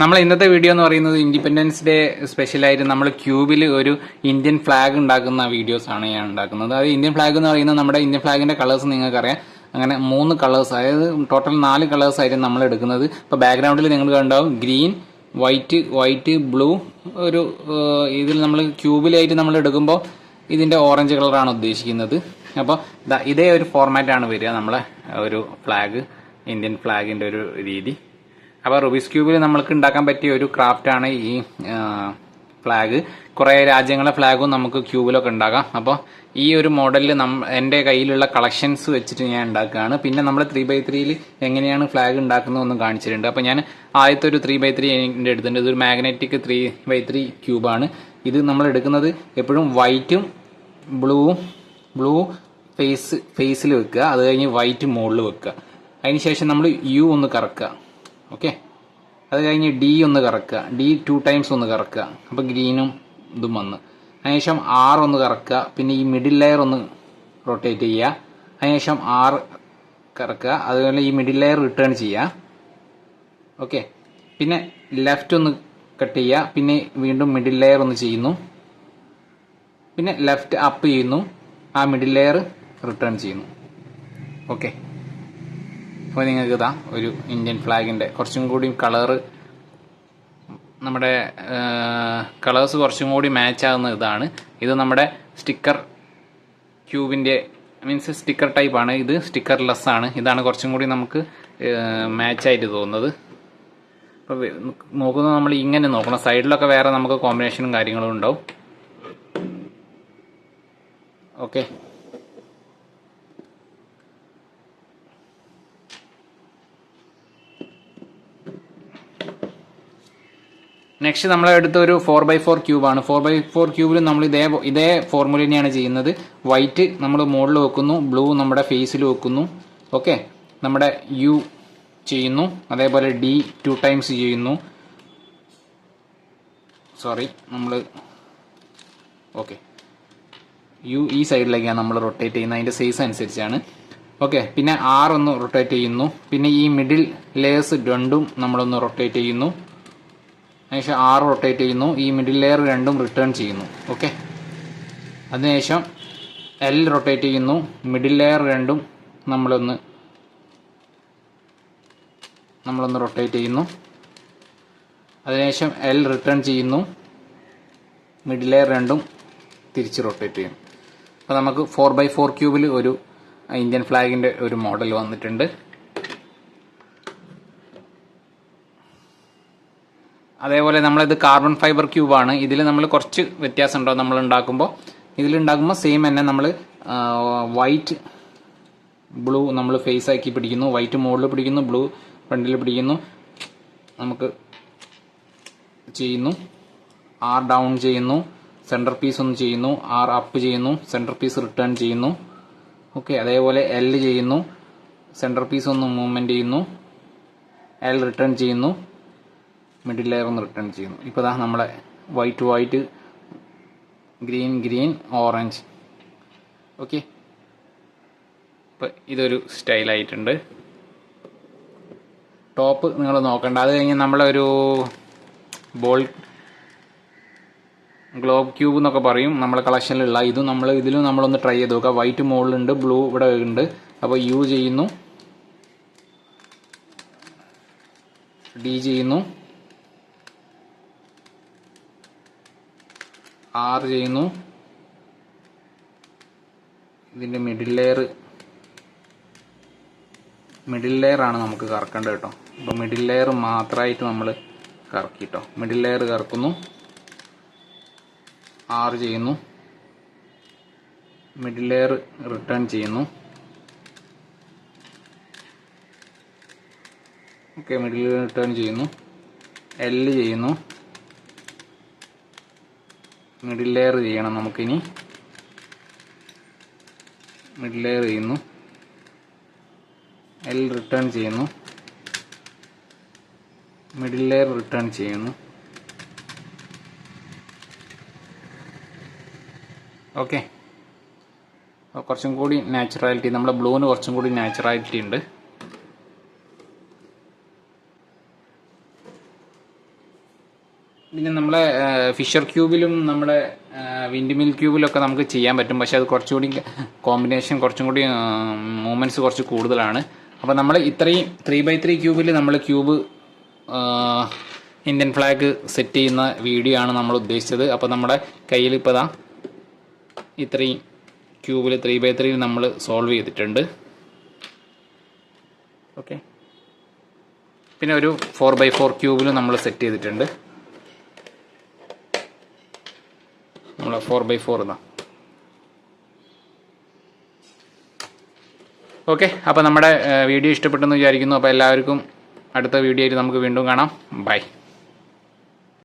നമ്മൾ ഇന്നത്തെ വീഡിയോ എന്ന് പറയുന്നത് ഇൻഡിപെൻഡൻസ് ഡേ സ്പെഷ്യലായിട്ട് നമ്മൾ ക്യൂബിൽ ഒരു ഇന്ത്യൻ ഫ്ലാഗ് ഉണ്ടാക്കുന്ന വീഡിയോസ് ആണ് ഞാൻ ഉണ്ടാക്കുന്നത്. അത് ഇന്ത്യൻ ഫ്ലാഗ് എന്ന് പറയുന്നത് നമ്മുടെ ഇന്ത്യൻ ഫ്ലാഗിന്റെ കളേഴ്സ് നിങ്ങൾക്കറിയാം. അങ്ങനെ മൂന്ന് കളേഴ്സ് അതായത് ടോട്ടൽ നാല് കളേഴ്സ് ആയിരുന്നു നമ്മൾ എടുക്കുന്നത്. ഇപ്പോൾ ബാക്ക്ഗ്രൗണ്ടിൽ നിങ്ങൾ കണ്ടാവും ഗ്രീൻ വൈറ്റ് വൈറ്റ് ബ്ലൂ ഒരു ഇതിൽ നമ്മൾ ക്യൂബിലായിട്ട് നമ്മൾ എടുക്കുമ്പോൾ ഇതിന്റെ ഓറഞ്ച് കളറാണ് ഉദ്ദേശിക്കുന്നത്. അപ്പോൾ ഇതേ ഒരു ഫോർമാറ്റാണ് വരിക നമ്മളെ ഒരു ഫ്ലാഗ് ഇന്ത്യൻ ഫ്ലാഗിന്റെ ഒരു രീതി. അപ്പോൾ റുബിസ് ക്യൂബിൽ നമ്മൾക്ക് ഉണ്ടാക്കാൻ പറ്റിയ ഒരു ക്രാഫ്റ്റാണ് ഈ ഫ്ലാഗ് കുറേ രാജ്യങ്ങളെ ഫ്ലാഗും നമുക്ക് ക്യൂബിലൊക്കെ ഉണ്ടാക്കാം അപ്പോൾ ഈ ഒരു മോഡലിൽ നം എന്റെ കയ്യിലുള്ള കളക്ഷൻസ് വെച്ചിട്ട് ഞാൻ ഉണ്ടാക്കുകയാണ് പിന്നെ നമ്മൾ ത്രീ ബൈ ത്രീയിൽ എങ്ങനെയാണ് ഫ്ലാഗ് ഉണ്ടാക്കുന്നതെന്നും കാണിച്ചിട്ടുണ്ട്. അപ്പോൾ ഞാൻ ആദ്യത്തെ ഒരു ത്രീ ബൈ ത്രീ എന്റെ എടുത്തിട്ടുണ്ട്. ഇതൊരു മാഗ്നറ്റിക് ത്രീ ബൈ ത്രീ ക്യൂബാണ് ഇത് നമ്മൾ എടുക്കുന്നത് എപ്പോഴും വൈറ്റും ബ്ലൂവും ബ്ലൂ ഫേസ് ഫേസിൽ വെക്കുക. അത് കഴിഞ്ഞ് വൈറ്റ് മുകളിൽ വെക്കുക. അതിനുശേഷം നമ്മൾ യു ഒന്ന് കറക്കുക. ഓക്കെ അത് കഴിഞ്ഞ് ഡി ഒന്ന് കറക്കുക. ഡി ടു ടൈംസ് ഒന്ന് കറക്കുക. അപ്പോൾ ഗ്രീനും ഇതും വന്ന്. അതിനുശേഷം ആർ ഒന്ന് കറക്കുക. പിന്നെ ഈ മിഡിൽ ലെയർ ഒന്ന് റൊട്ടേറ്റ് ചെയ്യുക. അതിനുശേഷം ആർ കറക്കുക. അതുപോലെ ഈ മിഡിൽ ലെയർ റിട്ടേൺ ചെയ്യുക. ഓക്കെ പിന്നെ ലെഫ്റ്റ് ഒന്ന് കട്ട് ചെയ്യുക. പിന്നെ വീണ്ടും മിഡിൽ ലെയർ ഒന്ന് ചെയ്യുന്നു. പിന്നെ ലെഫ്റ്റ് അപ്പ് ചെയ്യുന്നു. ആ മിഡിൽ ലെയർ റിട്ടേൺ ചെയ്യുന്നു. ഓക്കെ അപ്പോൾ നിങ്ങൾക്ക് ഇതാ ഒരു ഇന്ത്യൻ ഫ്ലാഗിന്റെ കുറച്ചും കൂടി കളറ് നമ്മുടെ കളേഴ്സ് കുറച്ചും കൂടി മാച്ച് ആകുന്ന ഇതാണ്. ഇത് നമ്മുടെ സ്റ്റിക്കർ ക്യൂബിന്റെ മീൻസ് സ്റ്റിക്കർ ടൈപ്പ് ആണ്. ഇത് സ്റ്റിക്കർ ലെസ് ആണ്. ഇതാണ് കുറച്ചും കൂടി നമുക്ക് മാച്ച് ആയിട്ട് തോന്നുന്നത്. അപ്പോൾ നോക്കുന്നത് നമ്മൾ ഇങ്ങനെ നോക്കണം. സൈഡിലൊക്കെ വേറെ നമുക്ക് കോമ്പിനേഷനും കാര്യങ്ങളും ഉണ്ടാവും. ഓക്കെ നെക്സ്റ്റ് നമ്മൾ എടുത്ത ഒരു ഫോർ ബൈ ഫോർ ക്യൂബാണ് ഫോർ ബൈ ഫോർ ക്യൂബിൽ നമ്മൾ ഇതേ ഇതേ ഫോർമുല തന്നെയാണ് ചെയ്യുന്നത്. വൈറ്റ് നമ്മൾ മുകളിൽ വെക്കുന്നു. ബ്ലൂ നമ്മുടെ ഫേസിൽ വെക്കുന്നു. ഓക്കെ നമ്മുടെ യു ചെയ്യുന്നു. അതേപോലെ ഡി ടു ടൈംസ് ചെയ്യുന്നു. സോറി നമ്മൾ ഓക്കെ യു ഈ സൈഡിലേക്കാണ് നമ്മൾ റൊട്ടേറ്റ് ചെയ്യുന്നത്. അതിന്റെ സൈസ് അനുസരിച്ചാണ്. ഓക്കെ പിന്നെ ആർ ഒന്ന് റൊട്ടേറ്റ് ചെയ്യുന്നു. പിന്നെ ഈ മിഡിൽ ലെയേഴ്സ് രണ്ടും നമ്മളൊന്ന് റൊട്ടേറ്റ് ചെയ്യുന്നു. അതിനുശേഷം ആറ് റൊട്ടേറ്റ് ചെയ്യുന്നു. ഈ മിഡിൽ ലെയർ രണ്ടും റിട്ടേൺ ചെയ്യുന്നു. ഓക്കെ അതിനുശേഷം എൽ റൊട്ടേറ്റ് ചെയ്യുന്നു. മിഡിൽ ലെയർ രണ്ടും നമ്മളൊന്ന് നമ്മളൊന്ന് റൊട്ടേറ്റ് ചെയ്യുന്നു. അതിനുശേഷം എൽ റിട്ടേൺ ചെയ്യുന്നു. മിഡിൽ ലെയർ രണ്ടും തിരിച്ച് റൊട്ടേറ്റ് ചെയ്യും അപ്പോൾ നമുക്ക് ഫോർ ബൈ ഫോർ ക്യൂബിൽ ഒരു ഇന്ത്യൻ ഫ്ലാഗിന്റെ ഒരു മോഡൽ വന്നിട്ടുണ്ട്. അതേപോലെ നമ്മളിത് കാർബൺ ഫൈബർ ക്യൂബാണ് ഇതിൽ നമ്മൾ കുറച്ച് വ്യത്യാസം ഉണ്ടാവും നമ്മൾ ഉണ്ടാക്കുമ്പോൾ ഇതിലുണ്ടാക്കുമ്പോൾ സെയിം തന്നെ നമ്മൾ വൈറ്റ് ബ്ലൂ നമ്മൾ ഫേസ് ആക്കി പിടിക്കുന്നു. വൈറ്റ് മുകളിൽ പിടിക്കുന്നു ബ്ലൂ ഫ്രണ്ടിൽ പിടിക്കുന്നു. നമുക്ക് ചെയ്യുന്നു. ആർ ഡൗൺ ചെയ്യുന്നു. സെന്റർ പീസ് ഒന്ന് ചെയ്യുന്നു. ആർ അപ്പ് ചെയ്യുന്നു. സെന്റർ പീസ് റിട്ടേൺ ചെയ്യുന്നു. ഓക്കെ അതേപോലെ എൽ ചെയ്യുന്നു. സെന്റർ പീസ് ഒന്ന് മൂവ്മെന്റ് ചെയ്യുന്നു. എൽ റിട്ടേൺ ചെയ്യുന്നു. മിഡിൽ ലെയർ ഒന്ന് റിട്ടേൺ ചെയ്യുന്നു. ഇപ്പോൾ ദാ നമ്മളെ white white green green orange okay ഇപ്പം ഇതൊരു സ്റ്റൈലായിട്ടുണ്ട് ടോപ്പ് നിങ്ങൾ നോക്കണ്ട. അത് കഴിഞ്ഞ് നമ്മളൊരു ബോൾ ഗ്ലോബ് ക്യൂബ് എന്നൊക്കെ പറയും. നമ്മളെ കളക്ഷനിലുള്ള ഇതും നമ്മൾ ഇതിലും നമ്മളൊന്ന് ട്രൈ ചെയ്ത് നോക്കുക വൈറ്റ് മുകളിലുണ്ട് ബ്ലൂ ഇവിടെ ഉണ്ട്. അപ്പോൾ യു ചെയ്യുന്നു. ഡി ചെയ്യുന്നു. ആറ് ചെയ്യുന്നു. ഇതിന്റെ മിഡിൽ ലെയർ മിഡിൽ ലെയർ ആണ് നമുക്ക് കറക്കേണ്ടത് കേട്ടോ. അപ്പോൾ മിഡിൽ ലെയർ മാത്രമായിട്ട് നമ്മൾ കറക്കി കേട്ടോ മിഡിൽ ലെയർ കറക്കുന്നു. ആറ് ചെയ്യുന്നു. മിഡിൽ ലെയർ റിട്ടേൺ ചെയ്യുന്നു. ഓക്കെ മിഡിൽ റിട്ടേൺ ചെയ്യുന്നു. എൽ ചെയ്യുന്നു. മിഡിൽ ലെയർ ചെയ്യണം നമുക്കിനി. മിഡിൽ ലെയർ ചെയ്യുന്നു. എൽ റിട്ടേൺ ചെയ്യുന്നു. മിഡിൽ ലെയർ റിട്ടേൺ ചെയ്യുന്നു. ഓക്കെ കുറച്ചും കൂടി നാച്ചുറാലിറ്റി നമ്മുടെ ബ്ലൂവിന് കുറച്ചും കൂടി നാച്ചുറാലിറ്റി ഉണ്ട്. പിന്നെ നമ്മളെ ഫിഷർ ക്യൂബിലും നമ്മുടെ വിൻഡ് മിൽ ക്യൂബിലൊക്കെ നമുക്ക് ചെയ്യാൻ പറ്റും. പക്ഷേ അത് കുറച്ചുകൂടി കോമ്പിനേഷൻ കുറച്ചും കൂടി മൂവ്മെന്റ്സ് കുറച്ച് കൂടുതലാണ്. അപ്പോൾ നമ്മൾ ഇത്രയും ത്രീ ബൈ ത്രീ ക്യൂബിൽ നമ്മൾ ക്യൂബ് ഇന്ത്യൻ ഫ്ലാഗ് സെറ്റ് ചെയ്യുന്ന വീഡിയോ ആണ് നമ്മൾ ഉദ്ദേശിച്ചത്. അപ്പോൾ നമ്മുടെ കയ്യിൽ ഇപ്പോൾ ദാ ഇത്രയും ക്യൂബിൽ ത്രീ ബൈ ത്രീയിൽ നമ്മൾ സോൾവ് ചെയ്തിട്ടുണ്ട്. ഓക്കെ പിന്നെ ഒരു ഫോർ ബൈ ഫോർ ക്യൂബിലും നമ്മൾ സെറ്റ് ചെയ്തിട്ടുണ്ട്. നമ്മൾ ഫോർ ബൈ ഫോർ എന്നാ. ഓക്കെ അപ്പോൾ നമ്മുടെ വീഡിയോ ഇഷ്ടപ്പെട്ടെന്ന് വിചാരിക്കുന്നു. അപ്പോൾ എല്ലാവർക്കും അടുത്ത വീഡിയോയിൽ നമുക്ക് വീണ്ടും കാണാം. ബൈ.